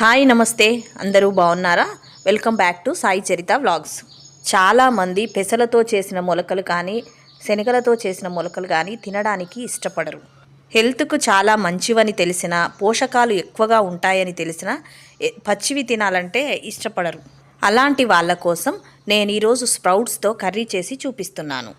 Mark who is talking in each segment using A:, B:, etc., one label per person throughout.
A: Hi నమస్తే. అందరూ బాగున్నారా? Welcome back to Sai Charita vlogs. చాలామంది పెసలతో చేసిన మొలకలు కానీ శనగలతో చేసిన మొలకలు కానీ తినడానికి ఇష్టపడరు. హెల్త్కు చాలా మంచివని తెలిసిన పోషకాలు ఎక్కువగా ఉంటాయని తెలిసిన పచ్చివి తినాలంటే ఇష్టపడరు. అలాంటి వాళ్ళ కోసం నేను ఈరోజు స్ప్రౌట్స్తో కర్రీ చేసి చూపిస్తున్నాను.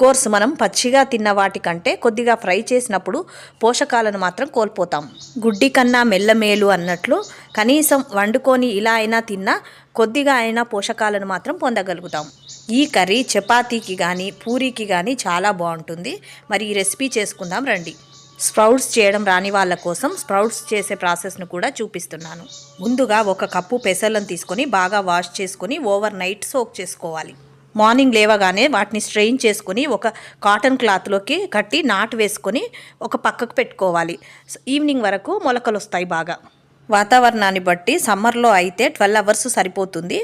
A: కోర్స్ మనం పచ్చిగా తిన్న వాటికంటే కొద్దిగా ఫ్రై చేసినప్పుడు పోషకాలను మాత్రం కోల్పోతాం. గుడ్డి కన్నా మెల్లమేలు అన్నట్లు కనీసం వండుకొని ఇలా అయినా తిన్నా కొద్దిగా అయినా పోషకాలను మాత్రం పొందగలుగుతాం. ఈ కర్రీ చపాతీకి కానీ పూరీకి కానీ చాలా బాగుంటుంది. మరి ఈ రెసిపీ చేసుకుందాం రండి. స్ప్రౌట్స్ చేయడం రాని వాళ్ళ కోసం స్ప్రౌట్స్ చేసే ప్రాసెస్ను కూడా చూపిస్తున్నాను. ముందుగా ఒక కప్పు పెసలను తీసుకొని బాగా వాష్ చేసుకొని ఓవర్ నైట్ సోక్ చేసుకోవాలి. మార్నింగ్ లేవగానే వాటిని స్ట్రెయిన్ చేసుకొని ఒక కాటన్ క్లాత్లోకి కట్టి నాటు వేసుకొని ఒక పక్కకు పెట్టుకోవాలి. ఈవినింగ్ వరకు మొలకలు వస్తాయి బాగా. వాతావరణాన్ని బట్టి సమ్మర్లో అయితే ట్వెల్వ్ అవర్స్ సరిపోతుంది.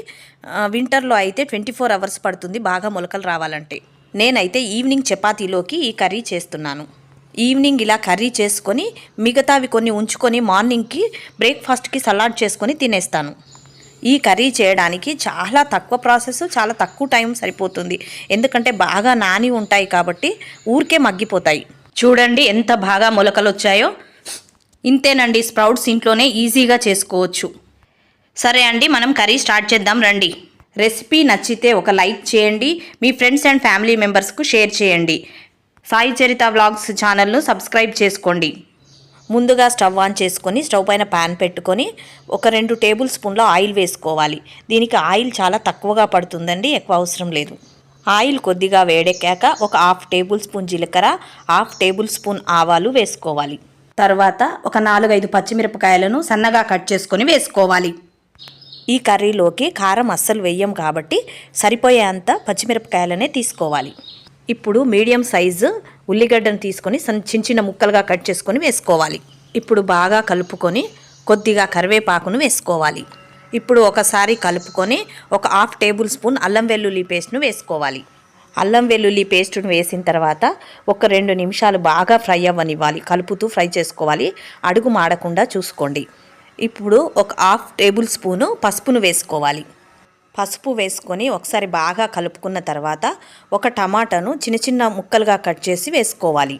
A: వింటర్లో అయితే ట్వంటీ ఫోర్ అవర్స్ పడుతుంది బాగా మొలకలు రావాలంటే. నేనైతే ఈవినింగ్ చపాతీలోకి ఈ కర్రీ చేస్తున్నాను. ఈవినింగ్ ఇలా కర్రీ చేసుకొని మిగతావి కొన్ని ఉంచుకొని మార్నింగ్కి బ్రేక్ఫాస్ట్కి సలాడ్ చేసుకొని తినేస్తాను. ఈ కర్రీ చేయడానికి చాలా తక్కువ ప్రాసెస్ చాలా తక్కువ టైం సరిపోతుంది. ఎందుకంటే బాగా నాని ఉంటాయి కాబట్టి ఊరికే మగ్గిపోతాయి. చూడండి ఎంత బాగా మొలకలు వచ్చాయో ఇంతేనండి స్ప్రౌట్స్ ఇంట్లోనే ఈజీగా చేసుకోవచ్చు. సరే అండి మనం కర్రీ స్టార్ట్ చేద్దాం రండి. రెసిపీ నచ్చితే ఒక లైక్ చేయండి మీ ఫ్రెండ్స్ అండ్ ఫ్యామిలీ మెంబర్స్కు షేర్ చేయండి. సాయి చరిత వ్లాగ్స్ ఛానల్ను సబ్స్క్రైబ్ చేసుకోండి. ముందుగా స్టవ్ ఆన్ చేసుకొని స్టవ్ పైన ప్యాన్ పెట్టుకొని ఒక రెండు టేబుల్ స్పూన్ల ఆయిల్ వేసుకోవాలి. దీనికి ఆయిల్ చాలా తక్కువగా పడుతుందండి ఎక్కువ అవసరం లేదు. ఆయిల్ కొద్దిగా వేడెక్కాక ఒక హాఫ్ టేబుల్ స్పూన్ జీలకర్ర హాఫ్ టేబుల్ స్పూన్ ఆవాలు వేసుకోవాలి. తర్వాత ఒక నాలుగైదు పచ్చిమిరపకాయలను సన్నగా కట్ చేసుకొని వేసుకోవాలి. ఈ కర్రీలోకి కారం అస్సలు వేయం కాబట్టి సరిపోయేంత పచ్చిమిరపకాయలనే తీసుకోవాలి. ఇప్పుడు మీడియం సైజు ఉల్లిగడ్డను తీసుకొని చిన్న చిన్న ముక్కలుగా కట్ చేసుకొని వేసుకోవాలి. ఇప్పుడు బాగా కలుపుకొని కొద్దిగా కరివేపాకును వేసుకోవాలి. ఇప్పుడు ఒకసారి కలుపుకొని ఒక హాఫ్ టేబుల్ స్పూన్ అల్లం వెల్లుల్లి పేస్ట్ను వేసుకోవాలి. అల్లం వెల్లుల్లి పేస్ట్ను వేసిన తర్వాత ఒక రెండు నిమిషాలు బాగా ఫ్రై అవ్వనివ్వాలి. కలుపుతూ ఫ్రై చేసుకోవాలి. అడుగు మాడకుండా చూసుకోండి. ఇప్పుడు ఒక హాఫ్ టేబుల్ స్పూను పసుపును వేసుకోవాలి. పసుపు వేసుకొని ఒకసారి బాగా కలుపుకున్న తర్వాత ఒక టమాటాను చిన్న చిన్న ముక్కలుగా కట్ చేసి వేసుకోవాలి.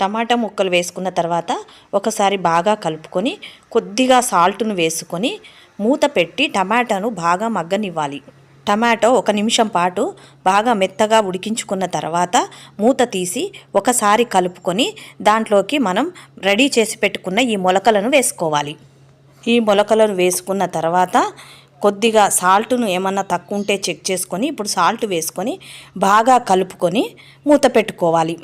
A: టమాటా ముక్కలు వేసుకున్న తర్వాత ఒకసారి బాగా కలుపుకొని కొద్దిగా సాల్ట్ను వేసుకొని మూత పెట్టి టమాటాను బాగా మగ్గనివ్వాలి. టమాటో ఒక నిమిషం పాటు బాగా మెత్తగా ఉడికించుకున్న తర్వాత మూత తీసి ఒకసారి కలుపుకొని దాంట్లోకి మనం రెడీ చేసి పెట్టుకున్న ఈ మొలకలను వేసుకోవాలి. ఈ మొలకలను వేసుకున్న తర్వాత కొద్దిగా సాల్ట్ను ఏమన్నా తక్కువ ఉంటే చెక్ చేసుకొని ఇప్పుడు సాల్ట్ వేసుకొని బాగా కలుపుకొని మూత పెట్టుకోవాలి.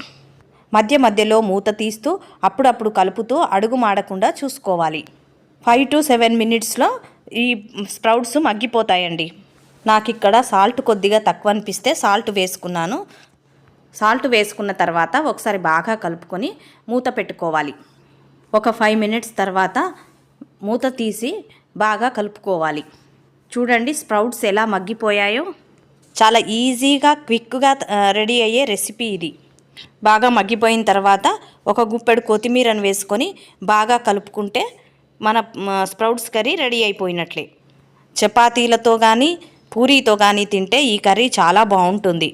A: మధ్య మధ్యలో మూత తీస్తూ అప్పుడప్పుడు కలుపుతూ అడుగు మాడకుండా చూసుకోవాలి. ఫైవ్ టు సెవెన్ మినిట్స్లో ఈ స్ప్రౌట్స్ మగ్గిపోతాయండి. నాకు ఇక్కడ సాల్ట్ కొద్దిగా తక్కువ అనిపిస్తే సాల్ట్ వేసుకున్నాను. సాల్ట్ వేసుకున్న తర్వాత ఒకసారి బాగా కలుపుకొని మూత పెట్టుకోవాలి. ఒక ఫైవ్ మినిట్స్ తర్వాత మూత తీసి బాగా కలుపుకోవాలి. చూడండి స్ప్రౌట్స్ ఎలా మగ్గిపోయాయో. చాలా ఈజీగా క్విక్గా రెడీ అయ్యే రెసిపీ ఇది. బాగా మగ్గిపోయిన తర్వాత ఒక గుప్పెడు కొత్తిమీరను వేసుకొని బాగా కలుపుకుంటే మన స్ప్రౌట్స్ కర్రీ రెడీ అయిపోయినట్లే. చపాతీలతో కానీ పూరీతో కానీ తింటే ఈ కర్రీ చాలా బాగుంటుంది.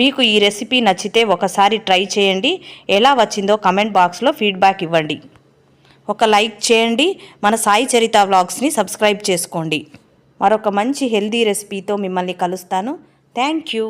A: మీకు ఈ రెసిపీ నచ్చితే ఒకసారి ట్రై చేయండి. ఎలా వచ్చిందో కమెంట్ బాక్స్లో ఫీడ్బ్యాక్ ఇవ్వండి. ఒక లైక్ చేయండి. మన సాయి చరిత వ్లాగ్స్ని సబ్స్క్రైబ్ చేసుకోండి. మరొక మంచి హెల్దీ రెసిపీతో మిమ్మల్ని కలుస్తాను. Thank you.